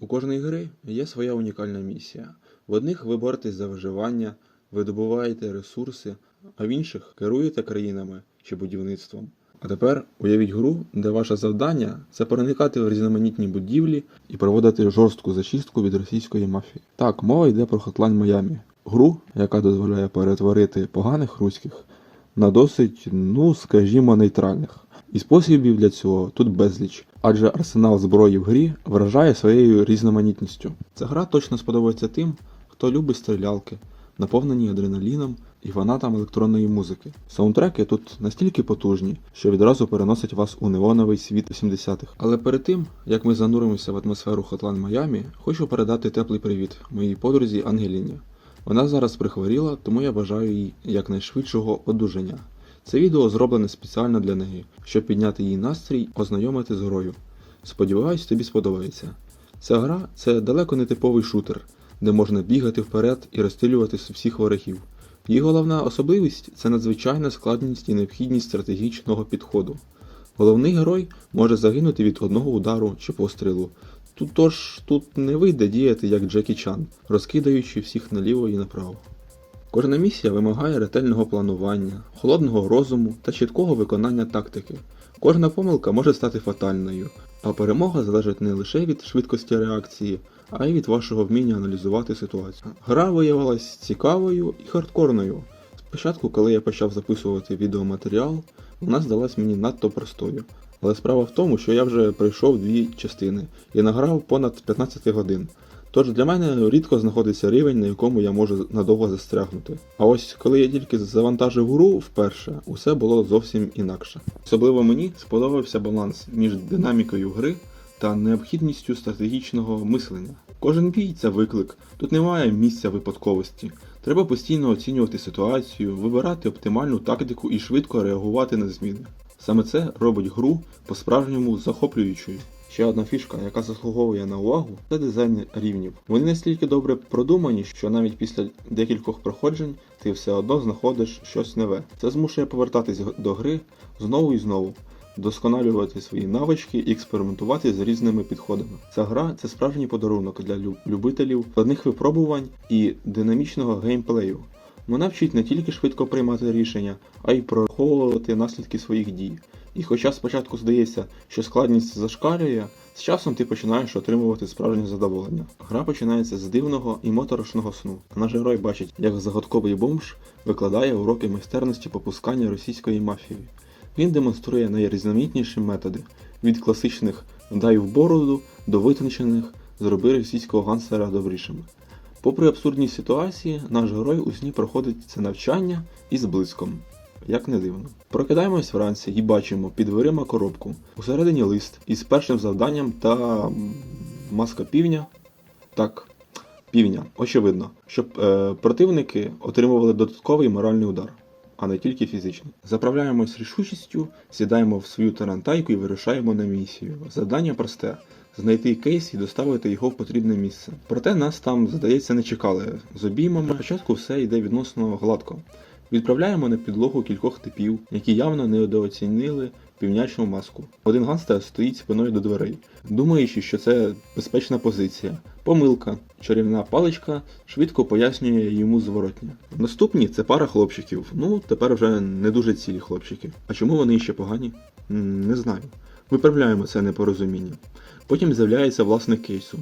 У кожної гри є своя унікальна місія. В одних ви боретесь за виживання, ви добуваєте ресурси, а в інших керуєте країнами чи будівництвом. А тепер уявіть гру, де ваше завдання це проникати в різноманітні будівлі і проводити жорстку зачистку від російської мафії. Так, мова йде про Hotline Miami. Гру, яка дозволяє перетворити поганих руських на досить, ну скажімо, нейтральних. І способів для цього тут безліч, адже арсенал зброї в грі вражає своєю різноманітністю. Ця гра точно сподобається тим, хто любить стрілялки, наповнені адреналіном і фанатам електронної музики. Саундтреки тут настільки потужні, що відразу переносять вас у неоновий світ 80-х. Але перед тим, як ми зануримося в атмосферу Hotline Miami, хочу передати теплий привіт моїй подрузі Ангеліні. Вона зараз прихворіла, тому я бажаю їй якнайшвидшого одужання. Це відео зроблене спеціально для неї, щоб підняти її настрій, ознайомити з грою. Сподіваюсь, тобі сподобається. Ця гра це далеко не типовий шутер, де можна бігати вперед і розстрілювати всіх ворогів. Її головна особливість це надзвичайна складність і необхідність стратегічного підходу. Головний герой може загинути від одного удару чи пострілу. Тут тож тут не вийде діяти як Джекі Чан, розкидаючи всіх наліво і направо. Кожна місія вимагає ретельного планування, холодного розуму та чіткого виконання тактики. Кожна помилка може стати фатальною, а перемога залежить не лише від швидкості реакції, а й від вашого вміння аналізувати ситуацію. Гра виявилась цікавою і хардкорною. Спочатку, коли я почав записувати відеоматеріал, вона здалась мені надто простою. Але справа в тому, що я вже пройшов дві частини і награв понад 15 годин. Тож для мене рідко знаходиться рівень, на якому я можу надовго застрягнути. А ось коли я тільки завантажив гру вперше, усе було зовсім інакше. Особливо мені сподобався баланс між динамікою гри та необхідністю стратегічного мислення. Кожен бій це виклик, тут немає місця випадковості. Треба постійно оцінювати ситуацію, вибирати оптимальну тактику і швидко реагувати на зміни. Саме це робить гру по-справжньому захоплюючою. Ще одна фішка, яка заслуговує на увагу, це дизайн рівнів. Вони настільки добре продумані, що навіть після декількох проходжень ти все одно знаходиш щось нове. Це змушує повертатись до гри знову і знову, досконалювати свої навички і експериментувати з різними підходами. Ця гра це справжній подарунок для любителів складних випробувань і динамічного геймплею. Вона вчить не тільки швидко приймати рішення, а й прораховувати наслідки своїх дій. І хоча спочатку здається, що складність зашкалює, з часом ти починаєш отримувати справжнє задоволення. Гра починається з дивного і моторошного сну. Наш герой бачить, як загадковий бомж викладає уроки майстерності попускання російської мафії. Він демонструє найрізноманітніші методи від класичних дай в бороду до витончених зроби російського гангстера добрішим. Попри абсурдні ситуації, наш герой у сні проходить це навчання із блиском. Як не дивно. Прокидаємось вранці і бачимо під дверима коробку. Усередині лист із першим завданням та маска півня. Так, півня, очевидно, щоб е, противники отримували додатковий моральний удар, а не тільки фізичний. Заправляємось рішучістю, сідаємо в свою тарантайку і вирушаємо на місію. Завдання просте. Знайти кейс і доставити його в потрібне місце. Проте нас там, здається, не чекали. З обіймами спочатку все йде відносно гладко. Відправляємо на підлогу кількох типів, які явно недооцінили півнячну маску. Один ганстер стоїть спиною до дверей, думаючи, що це безпечна позиція. Помилка. Чарівна паличка швидко пояснює йому зворотня. Наступні це пара хлопчиків. Ну, тепер вже не дуже цілі хлопчики. А чому вони ще погані? Не знаю. Виправляємо це непорозуміння. Потім з'являється власник кейсу.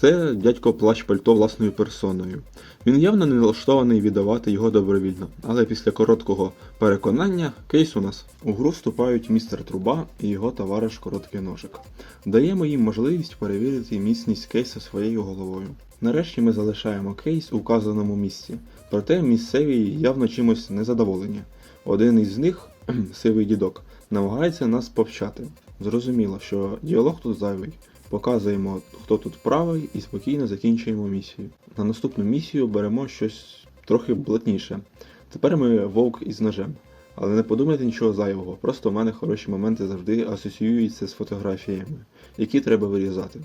Це дядько плащ пальто власною персоною. Він явно не налаштований віддавати його добровільно, але після короткого переконання кейс у нас. У гру вступають містер Труба і його товариш Короткий ножик. Даємо їм можливість перевірити міцність кейса своєю головою. Нарешті ми залишаємо кейс у вказаному місці, проте місцеві явно чимось незадоволені. Один із них, сивий дідок, намагається нас повчати. Зрозуміло, що діалог тут зайвий. Показуємо, хто тут правий, і спокійно закінчуємо місію. На наступну місію беремо щось трохи блатніше. Тепер ми вовк із ножем. Але не подумайте нічого зайвого, просто в мене хороші моменти завжди асоціюються з фотографіями, які треба вирізати.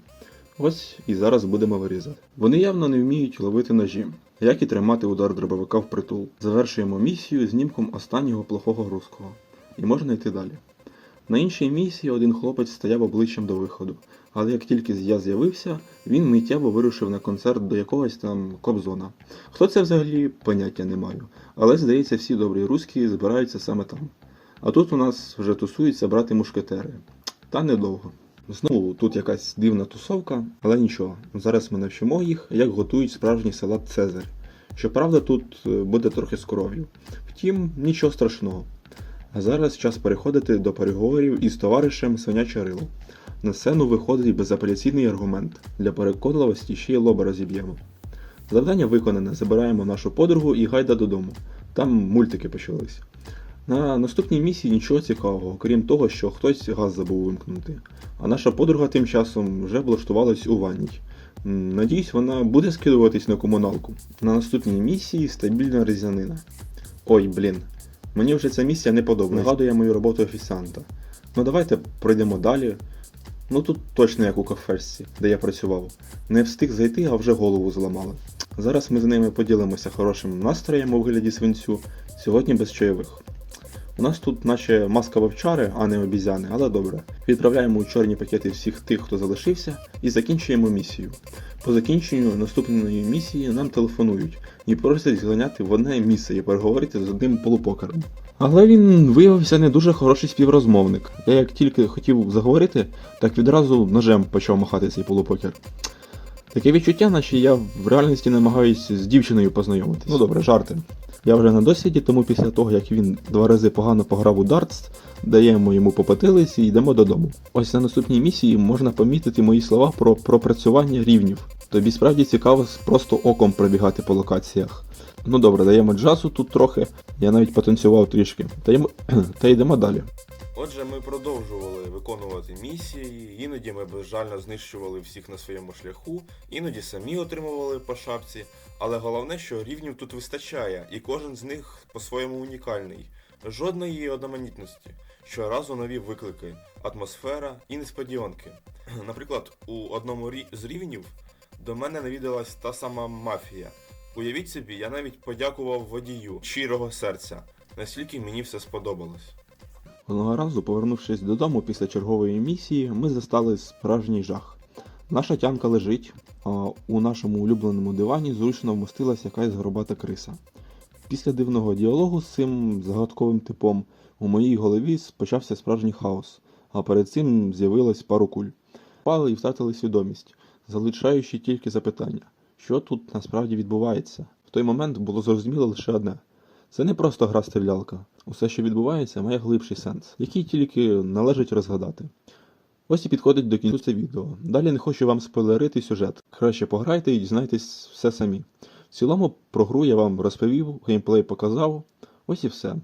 Ось і зараз будемо вирізати. Вони явно не вміють ловити ножі, як і тримати удар дробовика в притул. Завершуємо місію знімком останнього плохого русского. І можна йти далі. На іншій місії один хлопець стояв обличчям до виходу, Але як тільки я з'явився, він миттєво вирушив на концерт до якогось там Кобзона. Хто це взагалі, поняття не маю. Але здається, всі добрі руські збираються саме там. А тут у нас вже тусуються брати мушкетери. Та недовго. Знову тут якась дивна тусовка, але нічого. Зараз ми навчимо їх, як готують справжній салат Цезарь. Щоправда, тут е, буде трохи з кров'ю. Втім, нічого страшного. А зараз час переходити до переговорів із товаришем Свиняче Рило. На сцену виходить безапеляційний аргумент. Для переконливості ще й лоба розіб'ємо. Завдання виконане, забираємо нашу подругу і гайда додому. Там мультики почались. На наступній місії нічого цікавого, крім того, що хтось газ забув вимкнути. А наша подруга тим часом вже влаштувалась у ванній. Надіюсь, вона буде скидуватись на комуналку. На наступній місії стабільна різанина. Ой, блін. Мені вже ця місія не подобається. Нагадує мою роботу офіціанта. Ну давайте пройдемо далі. Ну тут точно як у кафешці, де я працював. Не встиг зайти, а вже голову зламали. Зараз ми з ними поділимося хорошим настроєм у вигляді свинцю, сьогодні без чайових. У нас тут наче маска вовчари, а не обізяни, але добре. Відправляємо у чорні пакети всіх тих, хто залишився, і закінчуємо місію. По закінченню наступної місії нам телефонують і просять зганяти в одне місце і переговорити з одним полупокером. Але він виявився не дуже хороший співрозмовник. Я як тільки хотів заговорити, так відразу ножем почав махати цей полупокер. Таке відчуття, наче я в реальності намагаюсь з дівчиною познайомитись. Ну добре, жарти. Я вже на досвіді, тому після того, як він два рази погано пограв у дартс, даємо йому попотились і йдемо додому. Ось на наступній місії можна помітити мої слова про пропрацювання рівнів. Тобі справді цікаво просто оком пробігати по локаціях. Ну добре, даємо джазу тут трохи, я навіть потанцював трішки. Та, йм... Та йдемо далі. Отже, ми продовжували виконувати місії, іноді ми безжально знищували всіх на своєму шляху, іноді самі отримували по шапці, але головне, що рівнів тут вистачає, і кожен з них по-своєму унікальний. Жодної одноманітності. Щоразу нові виклики, атмосфера і несподіванки. Наприклад, у одному з рівнів до мене навідалась та сама мафія. Уявіть собі, я навіть подякував водію щирого серця, настільки мені все сподобалось. Одного разу, повернувшись додому після чергової місії, ми застали справжній жах. Наша тянка лежить, а у нашому улюбленому дивані зручно вмостилась якась горобата криса. Після дивного діалогу з цим загадковим типом у моїй голові почався справжній хаос, а перед цим з'явилось пару куль. Впали і втратили свідомість, залишаючи тільки запитання, що тут насправді відбувається. В той момент було зрозуміло лише одне. Це не просто гра стрілялка. Усе, що відбувається, має глибший сенс, який тільки належить розгадати. Ось і підходить до кінцю це відео. Далі не хочу вам спойлерити сюжет. Краще пограйте і дізнайтесь все самі. В цілому про гру я вам розповів, геймплей показав. Ось і все.